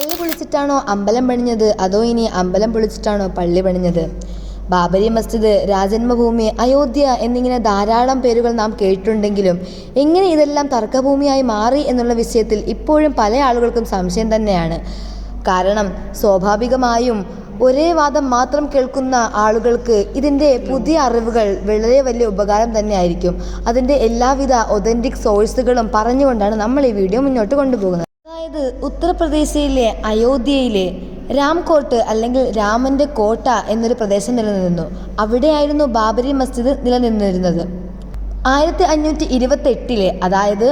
പള്ളി പൊളിച്ചിട്ടാണോ അമ്പലം പണിഞ്ഞത്? അതോ ഇനി അമ്പലം പൊളിച്ചിട്ടാണോ പള്ളി പണിഞ്ഞത്? ബാബരി മസ്ജിദ് രാജന്മഭൂമി അയോധ്യ എന്നിങ്ങനെ ധാരാളം പേരുകൾ നാം കേട്ടിട്ടുണ്ടെങ്കിലും എങ്ങനെ ഇതെല്ലാം തർക്കഭൂമിയായി മാറി എന്നുള്ള വിഷയത്തിൽ ഇപ്പോഴും പല ആളുകൾക്കും സംശയം തന്നെയാണ്. കാരണം സ്വാഭാവികമായും ഒരേ വാദം മാത്രം കേൾക്കുന്ന ആളുകൾക്ക് ഇതിന്റെ പുതിയ അറിവുകൾ വളരെ വലിയ ഉപകാരം തന്നെയായിരിക്കും. അതിന്റെ എല്ലാവിധ ഒതന്റിക് സോഴ്സുകളും പറഞ്ഞുകൊണ്ടാണ് നമ്മൾ ഈ വീഡിയോ മുന്നോട്ട് കൊണ്ടുപോകുന്നത്. അതായത് ഉത്തർപ്രദേശിലെ അയോധ്യയിലെ രാംകോട്ട് അല്ലെങ്കിൽ രാമന്റെ കോട്ട എന്നൊരു പ്രദേശം നിലനിന്നിരുന്നു. അവിടെയായിരുന്നു ബാബരി മസ്ജിദ് നിലനിന്നിരുന്നത്. ആയിരത്തി അഞ്ഞൂറ്റി ഇരുപത്തെട്ടിലെ അതായത്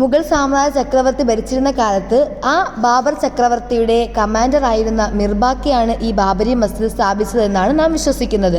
മുഗൾ സാമ്രാജ്യ ചക്രവർത്തി ഭരിച്ചിരുന്ന കാലത്ത് ആ ബാബർ ചക്രവർത്തിയുടെ കമാൻഡർ ആയിരുന്ന മിർബാക്കിയാണ് ഈ ബാബരി മസ്ജിദ് സ്ഥാപിച്ചതെന്നാണ് നാം വിശ്വസിക്കുന്നത്.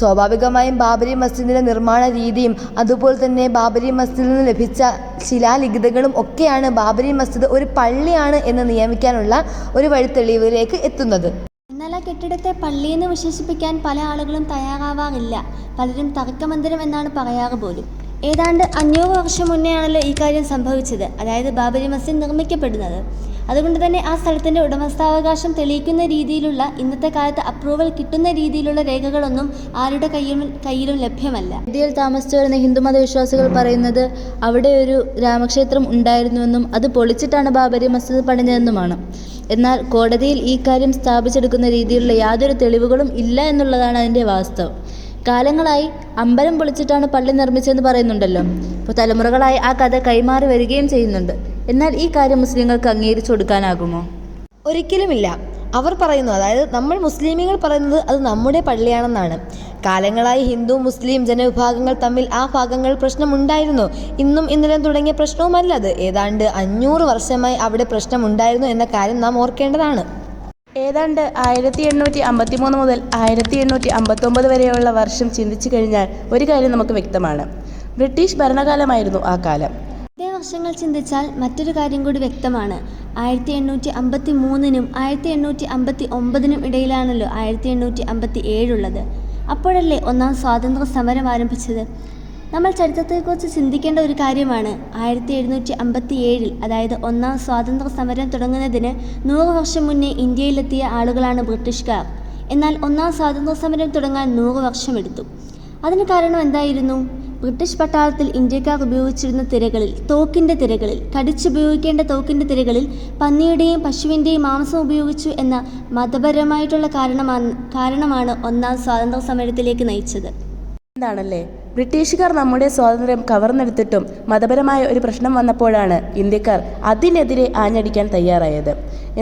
സ്വാഭാവികമായും ബാബരി മസ്ജിദിന്റെ നിർമ്മാണ രീതിയും അതുപോലെ തന്നെ ബാബരി മസ്ജിദിൽ നിന്ന് ലഭിച്ച ശിലാലിഖിതങ്ങളും ഒക്കെയാണ് ബാബരി മസ്ജിദ് ഒരു പള്ളിയാണ് എന്ന് നിയമിക്കാനുള്ള ഒരു വഴിത്തെളിവിലേക്ക് എത്തുന്നത്. എന്നാൽ ആ കെട്ടിടത്തെ പള്ളിയെന്ന് വിശേഷിപ്പിക്കാൻ പല ആളുകളും തയ്യാറാവാറില്ല. പലരും തർക്കമന്ദിരം എന്നാണ് പറയാറ് പോലും. ഏതാണ്ട് അഞ്ഞൂറ് വർഷം മുന്നേ ആണല്ലോ ഈ കാര്യം സംഭവിച്ചത്. അതായത് ബാബരി മസ്ജിദ് നിർമ്മിക്കപ്പെടുന്നത്. അതുകൊണ്ട് തന്നെ ആ സ്ഥലത്തിന്റെ ഉടമസ്ഥാവകാശം തെളിയിക്കുന്ന രീതിയിലുള്ള ഇന്നത്തെ കാലത്ത് അപ്രൂവൽ കിട്ടുന്ന രീതിയിലുള്ള രേഖകളൊന്നും ആരുടെ കയ്യിലും കയ്യിലും ലഭ്യമല്ല. ഇന്ത്യയിൽ താമസിച്ചു വരുന്ന ഹിന്ദുമത വിശ്വാസികൾ പറയുന്നത് അവിടെ ഒരു രാമക്ഷേത്രം ഉണ്ടായിരുന്നുവെന്നും അത് പൊളിച്ചിട്ടാണ് ബാബരി മസ്ജിദ് പണിഞ്ഞതെന്നുമാണ്. എന്നാൽ കോടതിയിൽ ഈ കാര്യം സ്ഥാപിച്ചെടുക്കുന്ന രീതിയിലുള്ള യാതൊരു തെളിവുകളും ഇല്ല എന്നുള്ളതാണ് അതിന്റെ വാസ്തവം. കാലങ്ങളായി അമ്പലം പൊളിച്ചിട്ടാണ് പള്ളി നിർമ്മിച്ചതെന്ന് പറയുന്നുണ്ടല്ലോ. ഇപ്പോൾ തലമുറകളായി ആ കഥ കൈമാറി വരികയും ചെയ്യുന്നുണ്ട്. എന്നാൽ ഈ കാര്യം മുസ്ലിങ്ങൾക്ക് അംഗീകരിച്ചു കൊടുക്കാനാകുമോ? ഒരിക്കലുമില്ല. അവർ പറയുന്നു അതായത് നമ്മൾ മുസ്ലിമീങ്ങൾ പറയുന്നത് അത് നമ്മുടെ പള്ളിയാണെന്നാണ്. കാലങ്ങളായി ഹിന്ദു മുസ്ലിം ജനവിഭാഗങ്ങൾ തമ്മിൽ ആ ഭാഗങ്ങൾ പ്രശ്നമുണ്ടായിരുന്നു. ഇന്നും ഇന്നലെ തുടങ്ങിയ പ്രശ്നവുമല്ല അത്. ഏതാണ്ട് അഞ്ഞൂറ് വർഷമായി അവിടെ പ്രശ്നമുണ്ടായിരുന്നു എന്ന കാര്യം നാം ഓർക്കേണ്ടതാണ്. ഏതാണ്ട് ആയിരത്തി എണ്ണൂറ്റി അമ്പത്തി മൂന്ന് മുതൽ ആയിരത്തി എണ്ണൂറ്റി അമ്പത്തൊമ്പത് വരെയുള്ള വർഷം ചിന്തിച്ചു കഴിഞ്ഞാൽ ഒരു കാര്യം നമുക്ക് വ്യക്തമാണ്. ബ്രിട്ടീഷ് ഭരണകാലമായിരുന്നു ആ കാലം. ഇതേ വർഷങ്ങൾ ചിന്തിച്ചാൽ മറ്റൊരു കാര്യം കൂടി വ്യക്തമാണ്. ആയിരത്തി എണ്ണൂറ്റി അമ്പത്തി മൂന്നിനും ആയിരത്തി എണ്ണൂറ്റി അമ്പത്തി ഒമ്പതിനും ഇടയിലാണല്ലോ ആയിരത്തി എണ്ണൂറ്റി അമ്പത്തി ഏഴുള്ളത് അപ്പോഴല്ലേ ഒന്നാം സ്വാതന്ത്ര്യ സമരം ആരംഭിച്ചത്? നമ്മൾ ചരിത്രത്തെക്കുറിച്ച് ചിന്തിക്കേണ്ട ഒരു കാര്യമാണ്. ആയിരത്തി എഴുന്നൂറ്റി അമ്പത്തി ഏഴിൽ അതായത് ഒന്നാം സ്വാതന്ത്ര്യ സമരം തുടങ്ങുന്നതിന് നൂറ് വർഷം മുന്നേ ഇന്ത്യയിലെത്തിയ ആളുകളാണ് ബ്രിട്ടീഷുകാർ. എന്നാൽ ഒന്നാം സ്വാതന്ത്ര്യ സമരം തുടങ്ങാൻ നൂറ് വർഷമെടുത്തു. അതിന് കാരണം എന്തായിരുന്നു? ബ്രിട്ടീഷ് പട്ടാളത്തിൽ ഇന്ത്യക്കാർ ഉപയോഗിച്ചിരുന്ന തിരകളിൽ തോക്കിന്റെ തിരകളിൽ കടിച്ചുപയോഗിക്കേണ്ട തോക്കിന്റെ തിരകളിൽ പന്നിയുടെയും പശുവിന്റെയും മാംസം ഉപയോഗിച്ചു എന്ന മതപരമായിട്ടുള്ള കാരണമാണ് കാരണമാണ് ഒന്നാം സ്വാതന്ത്ര്യ സമരത്തിലേക്ക് നയിച്ചത്. എന്താണല്ലേ? ബ്രിട്ടീഷുകാർ നമ്മുടെ സ്വാതന്ത്ര്യം കവർന്നെടുത്തിട്ടും മതപരമായ ഒരു പ്രശ്നം വന്നപ്പോഴാണ് ഇന്ത്യക്കാർ അതിനെതിരെ ആഞ്ഞടിക്കാൻ തയ്യാറായത്.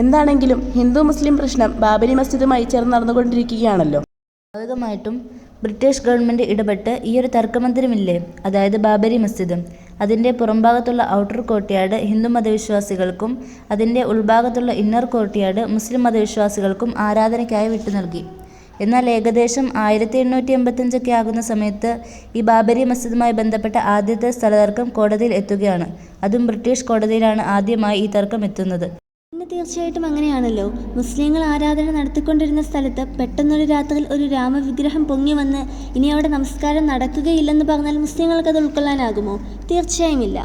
എന്താണെങ്കിലും ഹിന്ദു മുസ്ലിം പ്രശ്നം ബാബരി മസ്ജിദുമായി ചേർന്ന് നടന്നുകൊണ്ടിരിക്കുകയാണല്ലോ. സ്വാഭാവികമായിട്ടും ബ്രിട്ടീഷ് ഗവൺമെന്റ് ഇടപെട്ട് ഈ ഒരു തർക്കമന്ദിരമില്ലേ? അതായത് ബാബരി മസ്ജിദ്. അതിന്റെ പുറംഭാഗത്തുള്ള ഔട്ടർ കോർട്ട്യാർഡ് ഹിന്ദു മതവിശ്വാസികൾക്കും അതിന്റെ ഉൾഭാഗത്തുള്ള ഇന്നർ കോർട്ട്യാർഡ് മുസ്ലിം മതവിശ്വാസികൾക്കും ആരാധനയ്ക്കായി വിട്ടു നൽകി എന്നാൽ ഏകദേശം ആയിരത്തി എണ്ണൂറ്റി എൺപത്തഞ്ചൊക്കെ ആകുന്ന സമയത്ത് ഈ ബാബരി മസ്ജിദുമായി ബന്ധപ്പെട്ട ആദ്യത്തെ സ്ഥലതർക്കം കോടതിയിൽ എത്തുകയാണ്. അതും ബ്രിട്ടീഷ് കോടതിയിലാണ് ആദ്യമായി ഈ തർക്കം എത്തുന്നത്. പിന്നെ തീർച്ചയായിട്ടും അങ്ങനെയാണല്ലോ. മുസ്ലിങ്ങൾ ആരാധന നടത്തിക്കൊണ്ടിരുന്ന സ്ഥലത്ത് പെട്ടെന്നൊരു രാത്രിയിൽ ഒരു രാമവിഗ്രഹം പൊങ്ങി വന്ന് ഇനി അവിടെ നമസ്കാരം നടക്കുകയില്ലെന്ന് പറഞ്ഞാൽ മുസ്ലിങ്ങൾക്ക് അത് ഉൾക്കൊള്ളാനാകുമോ? തീർച്ചയായും ഇല്ല.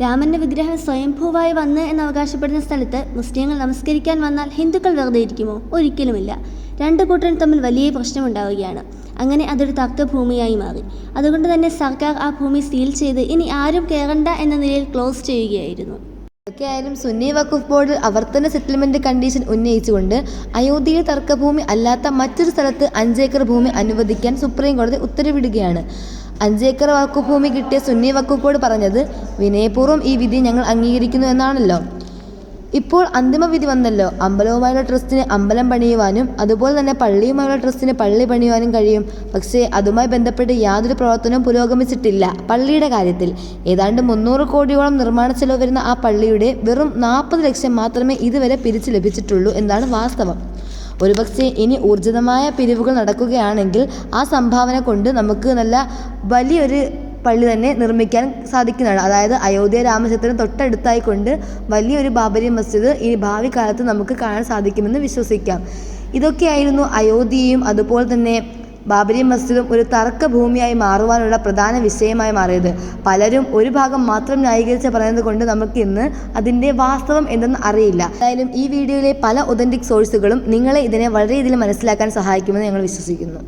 രാമന്റെ വിഗ്രഹം സ്വയംഭൂവായി വന്ന് എന്ന് അവകാശപ്പെടുന്ന സ്ഥലത്ത് മുസ്ലിങ്ങൾ നമസ്കരിക്കാൻ വന്നാൽ ഹിന്ദുക്കൾ വെറുതെ ഇരിക്കുമോ? ഒരിക്കലുമില്ല. രണ്ട് കൂട്ടരും തമ്മിൽ വലിയ പ്രശ്നമുണ്ടാവുകയാണ്. അങ്ങനെ അതൊരു തർക്കഭൂമിയായി മാറി. അതുകൊണ്ട് തന്നെ സർക്കാർ ആ ഭൂമി സീൽ ചെയ്ത് ഇനി ആരും കയറണ്ട എന്ന നിലയിൽ ക്ലോസ് ചെയ്യുകയായിരുന്നു. ഒക്കെയായാലും സുന്നി വഖഫ് ബോർഡ് അവർത്തന സെറ്റിൽമെന്റ് കണ്ടീഷൻ ഉന്നയിച്ചുകൊണ്ട് അയോധ്യയിൽ തർക്കഭൂമി അല്ലാത്ത മറ്റൊരു സ്ഥലത്ത് അഞ്ചേക്കർ ഭൂമി അനുവദിക്കാൻ സുപ്രീം കോടതി ഉത്തരവിടുകയാണ്. അഞ്ചേക്കർ വക്കുഭൂമി കിട്ടിയ സുന്നി വക്കുപ്പോട് പറഞ്ഞത് വിനയപൂർവം ഈ വിധി ഞങ്ങൾ അംഗീകരിക്കുന്നു എന്നാണല്ലോ. ഇപ്പോൾ അന്തിമ വിധി വന്നല്ലോ. അമ്പലവുമായുള്ള ട്രസ്റ്റിന് അമ്പലം പണിയുവാനും അതുപോലെ തന്നെ പള്ളിയുമായുള്ള ട്രസ്റ്റിന് പള്ളി പണിയുവാനും കഴിയും. പക്ഷേ അതുമായി ബന്ധപ്പെട്ട് യാതൊരു പ്രവർത്തനവും പുരോഗമിച്ചിട്ടില്ല പള്ളിയുടെ കാര്യത്തിൽ. ഏതാണ്ട് മുന്നൂറ് കോടിയോളം നിർമ്മാണ ചെലവ് വരുന്ന ആ പള്ളിയുടെ വെറും നാൽപ്പത് ലക്ഷം മാത്രമേ ഇതുവരെ പിരിച്ചു ലഭിച്ചിട്ടുള്ളൂ എന്നാണ് വാസ്തവം. ഒരുപക്ഷെ ഇനി ഊർജിതമായ പിരിവുകൾ നടക്കുകയാണെങ്കിൽ ആ സംഭാവന കൊണ്ട് നമുക്ക് നല്ല വലിയൊരു പള്ളി തന്നെ നിർമ്മിക്കാൻ സാധിക്കുന്നതാണ്. അതായത് അയോധ്യ രാമക്ഷേത്രം തൊട്ടടുത്തായിക്കൊണ്ട് വലിയൊരു ബാബരി മസ്ജിദ് ഈ ഭാവി കാലത്ത് നമുക്ക് കാണാൻ സാധിക്കുമെന്ന് വിശ്വസിക്കാം. ഇതൊക്കെയായിരുന്നു അയോധ്യയും അതുപോലെ തന്നെ ബാബരി മസ്ജിദും ഒരു തർക്ക ഭൂമിയായി മാറുവാനുള്ള പ്രധാന വിഷയമായി മാറിയത്. പലരും ഒരു ഭാഗം മാത്രം ന്യായീകരിച്ച് പറയുന്നത് കൊണ്ട് നമുക്ക് ഇന്ന് അതിന്റെ വാസ്തവം എന്തെന്ന് അറിയില്ല. എന്തായാലും ഈ വീഡിയോയിലെ പല ഒതന്റിക് സോഴ്സുകളും നിങ്ങളെ ഇതിനെ വളരെയധികം മനസ്സിലാക്കാൻ സഹായിക്കുമെന്ന് ഞങ്ങൾ വിശ്വസിക്കുന്നു.